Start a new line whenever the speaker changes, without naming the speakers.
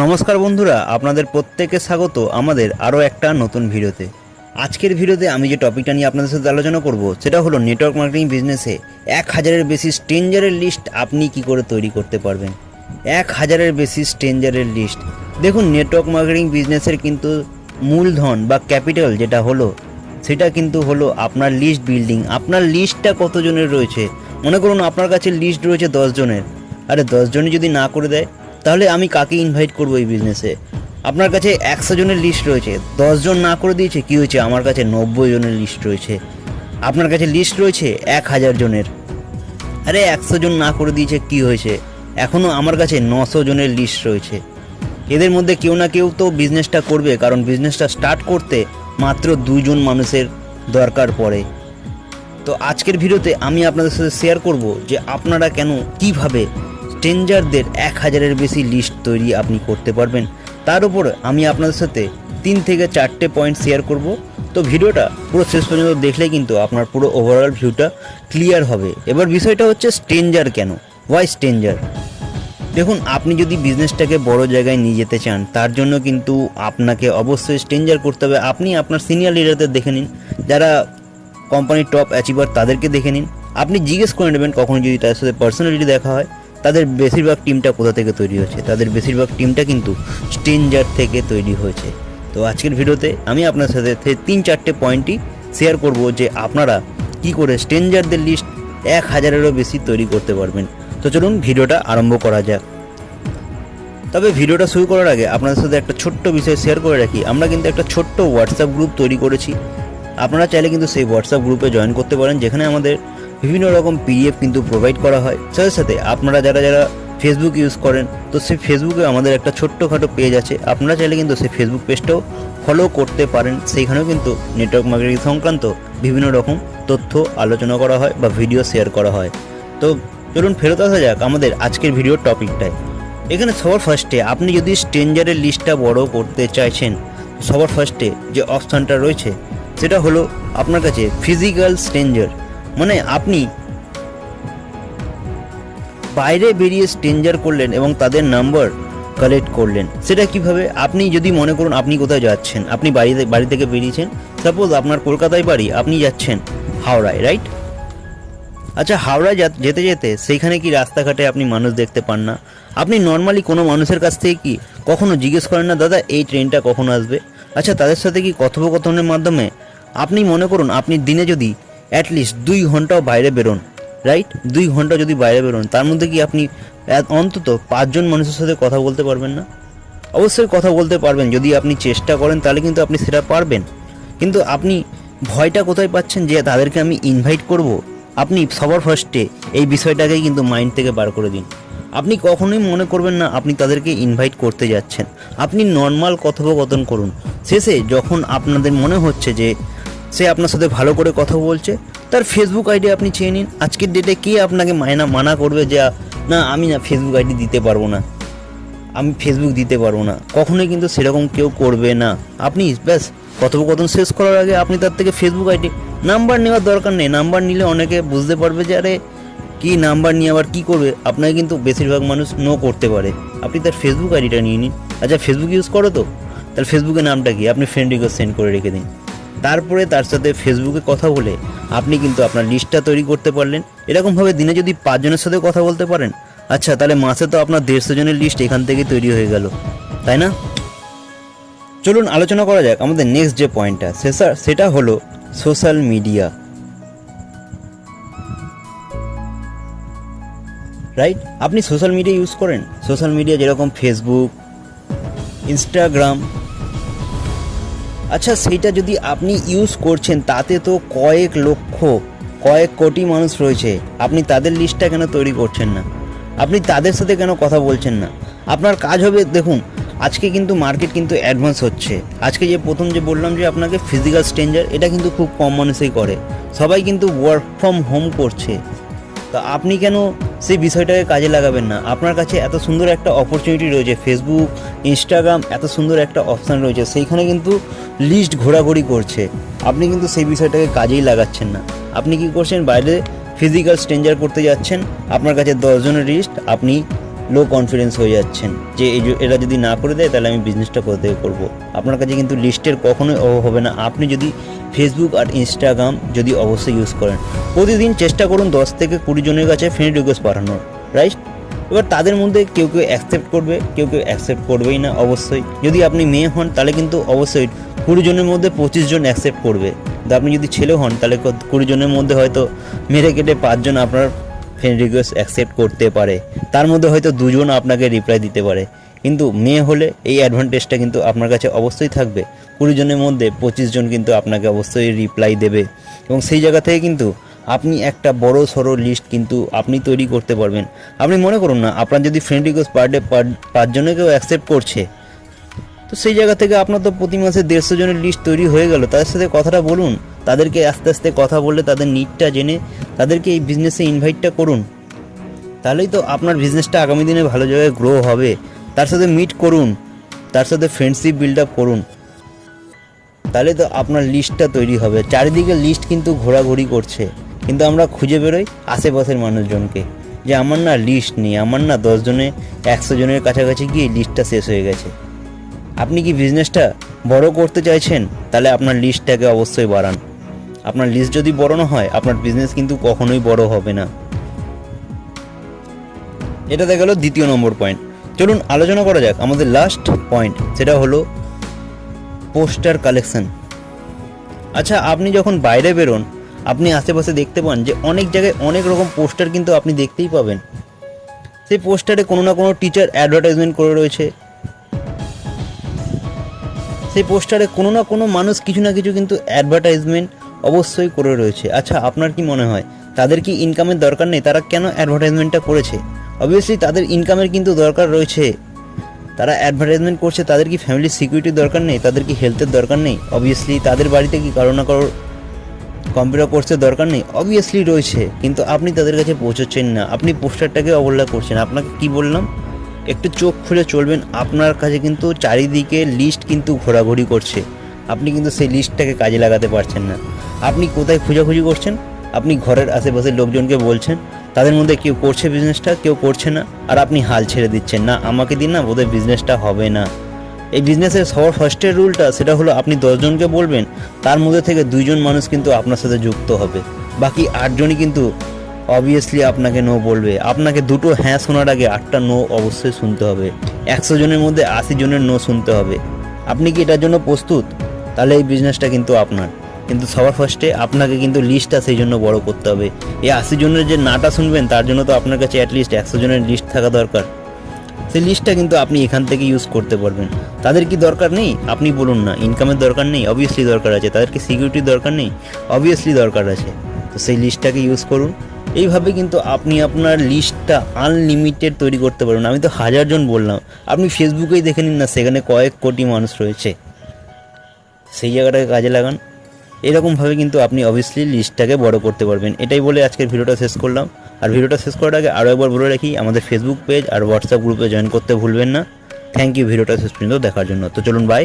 নমস্কার বন্ধুরা, আপনাদের প্রত্যেকে স্বাগত আমাদের আরও একটা নতুন ভিডিওতে। আজকের ভিডিওতে আমি যে টপিকটা নিয়ে আপনাদের সাথে আলোচনা করব, সেটা হলো নেটওয়ার্ক মার্কেটিং বিজনেসে এক হাজারের বেশি স্ট্রেঞ্জারের লিস্ট আপনি কি করে তৈরি করতে পারবেন? এক হাজারের বেশি স্ট্রেঞ্জারের লিস্ট। দেখুন, নেটওয়ার্ক মার্কেটিং বিজনেসের কিন্তু মূলধন বা ক্যাপিটাল যেটা হলো, সেটা কিন্তু হলো আপনার লিস্ট বিল্ডিং। আপনার লিস্টটা কতজনের রয়েছে? মনে করুন আপনার কাছে লিস্ট রয়েছে দশজনের আরে দশজনই যদি না করে দেয় তাহলে আমি কাকে ইনভাইট করব এই বিজনেসে আপনার কাছে একশো জনের লিস্ট রয়েছে। জন না করে দিয়েছে, কী হয়েছে? আমার কাছে নব্বই জনের লিস্ট রয়েছে। আপনার কাছে লিস্ট রয়েছে এক হাজার জনের। আরে একশো জন না করে দিয়েছে, কি হয়েছে? এখনও আমার কাছে নশো জনের লিস্ট রয়েছে। এদের মধ্যে কেউ না কেউ তো বিজনেসটা করবে, কারণ বিজনেসটা স্টার্ট করতে মাত্র দুজন মানুষের দরকার পড়ে। তো আজকের ভিডিওতে আমি আপনাদের সাথে শেয়ার করব যে আপনারা কেন কীভাবে স্ট্রেঞ্জারদের এক হাজারের বেশি লিস্ট তৈরি আপনি করতে পারবেন। তার উপর আমি আপনাদের সাথে তিন থেকে চারটে পয়েন্ট শেয়ার করব। তো ভিডিওটা পুরো শেষ পর্যন্ত দেখলে কিন্তু আপনার পুরো ওভারঅল ভিউটা ক্লিয়ার হবে। এবার বিষয়টা হচ্ছে স্ট্রেঞ্জার কেন? ওয়াই স্ট্রেঞ্জার দেখুন, আপনি যদি বিজনেসটাকে বড় জায়গায় নিয়ে যেতে চান, তার জন্য কিন্তু আপনাকে অবশ্যই স্ট্রেঞ্জার করতে হবে। আপনি আপনার সিনিয়র লিডারদের দেখে নিন। যারা কোম্পানির টপ অ্যাচিভার তাদেরকে দেখে নিন। আপনি জিজ্ঞেস করে নেবেন কখনো যদি তাদের সাথে পার্সোনালিটি দেখা হয়। তাদের বেশিরভাগ টিমটা কোথা থেকে তৈরি হয়েছে? তাদের বেশিরভাগ টিমটা কিন্তু স্ট্রেঞ্জার থেকে তৈরি হয়েছে। তো আজকের ভিডিওতে আমি আপনার সাথে তিন চারটে পয়েন্টই শেয়ার করব যে আপনারা কি করে স্ট্রেঞ্জারদের লিস্ট এক হাজারেরও বেশি তৈরি করতে পারবেন। তো চলুন ভিডিওটা আরম্ভ করা যাক। তবে ভিডিওটা শুরু করার আগে আপনাদের সাথে একটা ছোট্ট বিষয় শেয়ার করে রাখি। আমরা কিন্তু একটা ছোট্ট হোয়াটসঅ্যাপ গ্রুপ তৈরি করেছি। আপনারা চাইলে কিন্তু সেই হোয়াটসঅ্যাপ গ্রুপে জয়েন করতে পারেন, যেখানে আমাদের বিভিন্ন রকম পিডিএফ কিন্তু প্রোভাইড করা হয়। সাথে সাথে আপনারা যারা যারা ফেসবুক ইউজ করেন, তো সেই ফেসবুকে আমাদের একটা ছোট্টখাটো পেজ আছে। আপনারা চাইলে কিন্তু সেই ফেসবুক পেজটাও ফলো করতে পারেন। সেইখানেও কিন্তু নেটওয়ার্ক মার্কেটিং সংক্রান্ত বিভিন্ন রকম তথ্য আলোচনা করা হয় বা ভিডিও শেয়ার করা হয়। তো চলুন ফেরত আসা যাক আমাদের আজকের ভিডিওর টপিকটায় এখানে সবার ফার্স্টে আপনি যদি স্ট্রেঞ্জারের লিস্টটা বড় করতে চাইছেন, সবার ফার্স্টে যে অপশানটা রয়েছে, সেটা হলো আপনার কাছে ফিজিক্যাল স্ট্রেঞ্জার মানে আপনি বাইরে বেরিয়ে স্ট্রেঞ্জার করলেন এবং তাদের নাম্বার কালেক্ট করলেন, সেটা কীভাবে? আপনি যদি মনে করুন আপনি কোথায় যাচ্ছেন, আপনি বাড়িতে, বাড়ি থেকে বেরিয়েছেন সাপোজ আপনার কলকাতায় বাড়ি, আপনি যাচ্ছেন হাওড়ায় রাইট আচ্ছা হাওড়া যা- যেতে যেতে সেইখানে কি রাস্তাঘাটে আপনি মানুষ দেখতে পান না? আপনি নর্মালি কোনো মানুষের কাছ থেকে কি কখনো জিজ্ঞেস করেন না, দাদা, এই ট্রেনটা কখন আসবে? আচ্ছা তাদের সাথে কি কথোপকথনের মাধ্যমে? আপনি মনে করুন, আপনি দিনে যদি অ্যাটলিস্ট দুই ঘন্টাও বাইরে বেরোন রাইট দুই ঘণ্টা যদি বাইরে বেরোন, তার মধ্যে কি আপনি অন্তত পাঁচজন মানুষের সাথে কথা বলতে পারবেন না? অবশ্যই কথা বলতে পারবেন, যদি আপনি চেষ্টা করেন, তাহলে কিন্তু আপনি সেটা পারবেন। কিন্তু আপনি ভয়টা কোথায় পাচ্ছেন যে তাদেরকে আমি ইনভাইট করব? আপনি সবার ফার্স্টে এই বিষয়টাকে কিন্তু মাইন্ড থেকে বার করে দিন। আপনি কখনোই মনে করবেন না আপনি তাদেরকে ইনভাইট করতে যাচ্ছেন। আপনি নর্মাল কথোপকথন করুন। শেষে যখন আপনাদের মনে হচ্ছে যে সে আপনার সাথে ভালো করে কথা বলছে। তার ফেসবুক আইডি আপনি চেয়ে নিন। আজকের ডেটে কে আপনাকে মায়না মানা করবে যে, না, আমি না ফেসবুক আইডি দিতে পারব না। আমি ফেসবুক দিতে পারব না। কখনোই কিন্তু সেরকম কেউ করবে না। আপনি ব্যাস, কথোপকথন শেষ করার আগে আপনি তার থেকে ফেসবুক আইডি নাম্বার নেওয়ার দরকার নেই। নাম্বার নিলে অনেকে বুঝতে পারবে যে, আরে, কী নাম্বার নিয়ে আবার কী করবে? আপনাকে কিন্তু বেশিরভাগ মানুষ নো করতে পারে। আপনি তার ফেসবুক আইডিটা নিয়ে নিন। আচ্ছা ফেসবুক ইউজ করো তো। তার ফেসবুকের নামটা কি? আপনি ফ্রেন্ড রিকোয়েস্ট সেন্ড করে রেখে দিন। তারপরে তার সাথে ফেসবুকে কথা বলে আপনি কিন্তু আপনার লিস্টটা তৈরি করতে পারলেন। এরকমভাবে দিনে যদি পাঁচজনের সাথে কথা বলতে পারেন আচ্ছা তাহলে মাসে তো আপনার দেড়শো জনের লিস্ট এখান থেকে তৈরি হয়ে গেল, তাই না? চলুন আলোচনা করা যাক আমাদের নেক্সট যে পয়েন্টটা সেটা হলো সোশ্যাল মিডিয়া রাইট আপনি সোশ্যাল মিডিয়া ইউজ করেন? সোশ্যাল মিডিয়া যেরকম ফেসবুক ইনস্টাগ্রাম আচ্ছা সেইটা যদি আপনি ইউজ করছেন, তাতে তো কয়েক লক্ষ, কয়েক কোটি মানুষ রয়েছে। আপনি তাদের লিস্টটা কেন তৈরি করছেন না? আপনি তাদের সাথে কেন কথা বলছেন না? আপনার কাজ হবে, দেখুন, আজকে কিন্তু মার্কেট কিন্তু অ্যাডভান্স হচ্ছে। আজকে যে প্রথম যে বললাম যে আপনাকে ফিজিক্যাল স্ট্রেঞ্জার এটা কিন্তু খুব কম মানুষই করে। সবাই কিন্তু ওয়ার্ক ফ্রম হোম করছে। তা আপনি কেন সেই বিষয়টাকে কাজে লাগাবেন না। আপনার কাছে এত সুন্দর একটা অপরচুনিটি রয়েছে ফেসবুক ইনস্টাগ্রাম এত সুন্দর একটা অপশান রয়েছে, সেইখানে কিন্তু লিস্ট ঘোরাঘুরি করছে। আপনি কিন্তু সেই বিষয়টাকে কাজেই লাগাচ্ছেন না। আপনি কি করছেন? বাইরে ফিজিক্যাল স্ট্রেঞ্জার করতে যাচ্ছেন, আপনার কাছে দশজনের লিস্ট আপনি লো কনফিডেন্স হয়ে যাচ্ছেন। যে এরা যদি না করে দেয়, তাহলে আমি বিজনেসটা কোথা থেকে করব? আপনার কাছে কিন্তু লিস্টের কখনোই অভাব হবে না। আপনি যদি ফেসবুক আর ইনস্টাগ্রাম যদি অবশ্যই ইউজ করেন, প্রতিদিন চেষ্টা করুন দশ থেকে কুড়ি জনের কাছে ফ্রেন্ড রিকোয়েস্ট পাঠানোর রাইট এবার তাদের মধ্যে কেউ কেউ অ্যাকসেপ্ট করবে, কেউ কেউ অ্যাকসেপ্ট করবেই না অবশ্যই। যদি আপনি মেয়ে হন, তাহলে কিন্তু অবশ্যই কুড়ি জনের মধ্যে পঁচিশ জন অ্যাকসেপ্ট করবে। আপনি যদি ছেলে হন, তাহলে কুড়ি জনের মধ্যে হয়তো মেরে কেটে পাঁচজন আপনার ফ্রেন্ড রিকোয়েস্ট অ্যাকসেপ্ট করতে পারে। তার মধ্যে হয়তো দুজন আপনাকে রিপ্লাই দিতে পারে। কিন্তু মেয়ে হলে এই অ্যাডভান্টেজটা কিন্তু আপনার কাছে অবশ্যই থাকবে। কুড়ি জনের মধ্যে পঁচিশ জন কিন্তু আপনাকে অবশ্যই রিপ্লাই দেবে। এবং সেই জায়গা থেকে কিন্তু আপনি একটা বড় সড়ো লিস্ট কিন্তু আপনি তৈরি করতে পারবেন। আপনি মনে করুন না, আপনার যদি ফ্রেন্ড রিকোয়েস্ট পার ডে পাঁচজনে কেউ অ্যাকসেপ্ট করছে, তো সেই জায়গা থেকে আপনার তো প্রতি মাসে দেড়শো জনের লিস্ট তৈরি হয়ে গেল। তাদের সাথে কথাটা বলুন তাদেরকে আস্তে আস্তে কথা বলে তাদের নিডটা জেনে তাদেরকে এই বিজনেসে ইনভাইটটা করুন। তাহলেই তো আপনার বিজনেসটা আগামী দিনে ভালো জায়গায় গ্রো হবে। তার সাথে মিট করুন, তার সাথে ফ্রেন্ডশিপ বিল্ড আপ করুন। তাহলে তো আপনার লিস্টটা তৈরি হবে। চারিদিকে লিস্ট কিন্তু ঘোরাঘুরি করছে। কিন্তু আমরা খুঁজে বেরোই আশেপাশের মানুষজনকে। যে আমার না লিস্ট নেই, আমার না দশজনে একশো জনের কাছাকাছি গিয়ে লিস্টটা শেষ হয়ে গেছে। আপনি কি বিজনেসটা বড় করতে চাইছেন? তাহলে আপনার লিস্টটাকে অবশ্যই বাড়ান। আপনার লিস্ট যদি বড় না হয়, আপনার বিজনেস কিন্তু কখনোই বড় হবে না। এটা দেখা গেল দ্বিতীয় নম্বর পয়েন্ট চলুন আলোচনা করা যাক। আমাদের লাস্ট পয়েন্ট সেটা হলো পোস্টার কালেকশন আচ্ছা আপনি যখন বাইরে বেরোন, আপনি আশেপাশে দেখতে পান যে অনেক জায়গায় অনেক রকম পোস্টার কিন্তু আপনি দেখতেই পাবেন। সেই পোস্টারে কোনো না কোনো টিচার অ্যাডভার্টাইজমেন্ট করে রয়েছে। সেই পোস্টারে কোনো না কোনো মানুষ কিছু না কিছু কিন্তু অ্যাডভার্টাইজমেন্ট অবশ্যই করে রয়েছে। আচ্ছা আপনার কি মনে হয়, তাদের কি ইনকামের দরকার নেই? তারা কেন অ্যাডভার্টাইজমেন্টটা করেছে? অবভিয়াসলি তাদের ইনকামের কিন্তু দরকার রয়েছে। তারা অ্যাডভার্টাইজমেন্ট করছে, তাদের কি ফ্যামিলির সিকিউরিটির দরকার নেই? তাদের কি হেলথের দরকার নেই? অবভিয়াসলি তাদের বাড়িতে কি কারও না কারোর কম্পিউটার কোর্সের দরকার নেই? অবভিয়াসলি রয়েছে, কিন্তু আপনি তাদের কাছে পৌঁছচ্ছেন না। আপনি পোস্টারটাকে অবহেলা করছেন। আপনাকে কি বললাম? একটু চোখ খুলে চলবেন। আপনার কাছে কিন্তু চারিদিকে লিস্ট কিন্তু ঘোরাঘুরি করছে। আপনি কিন্তু সেই লিস্টটাকে কাজে লাগাতে পারছেন না। আপনি কোথায় খোঁজাখুঁজি করছেন? আপনি ঘরের আশেপাশের লোকজনকে বলছেন, তাদের মধ্যে কেউ করছে বিজনেসটা কেউ করছে না, আর আপনি হাল ছেড়ে দিচ্ছেন। না, আমাকে দিন না বোধহয় বিজনেসটা হবে না। এই বিজনেসের সবার ফার্স্টের রুলটা সেটা হলো আপনি দশজনকে বলবেন, তার মধ্যে থেকে দুইজন মানুষ কিন্তু আপনার সাথে যুক্ত হবে। বাকি আটজনই কিন্তু অবভিয়াসলি আপনাকে নো বলবে। আপনাকে দুটো হ্যাঁ শোনার আগে আটটা নো অবশ্যই শুনতে হবে। একশো জনের মধ্যে আশি জনের নো শুনতে হবে। আপনি কি এটার জন্য প্রস্তুত? তাহলে এই বিজনেসটা কিন্তু আপনার। কিন্তু সবার ফার্স্টে আপনাকে কিন্তু লিস্টটা সেই জন্য বড় করতে হবে। এই আশি জনের যে নাটা শুনবেন, তার জন্য তো আপনার কাছে অ্যাটলিস্ট একশো জনের লিস্ট থাকা দরকার। সেই লিস্টটা কিন্তু আপনি এখান থেকে ইউজ করতে পারবেন। তাদের কি দরকার নেই? আপনি বলুন না। ইনকামের দরকার নেই? অবভিয়াসলি দরকার আছে। তাদেরকে সিকিউরিটির দরকার নেই? অবভিয়াসলি দরকার আছে। তো সেই লিস্টটাকে ইউজ করুন। এইভাবে কিন্তু আপনি আপনার লিস্টটা আনলিমিটেড তৈরি করতে পারবেন। আমি তো হাজার জন বললাম। আপনি ফেসবুকেই দেখে নিন না, সেখানে কয়েক কোটি মানুষ রয়েছে। সেই জায়গাটাকে কাজে লাগান। এরকমভাবে কিন্তু আপনি অবভিয়াসলি লিস্টটাকে বড় করতে পারবেন। এটাই বলে আজকের ভিডিওটা শেষ করলাম। আর ভিডিওটা শেষ করার আগে আরও একবার বলে রাখি, আমাদের ফেসবুক পেজ আর হোয়াটসঅ্যাপ গ্রুপে জয়েন করতে ভুলবেন না। থ্যাংক ইউ ভিডিওটা শেষ পর্যন্ত দেখার জন্য। তো চলুন বাই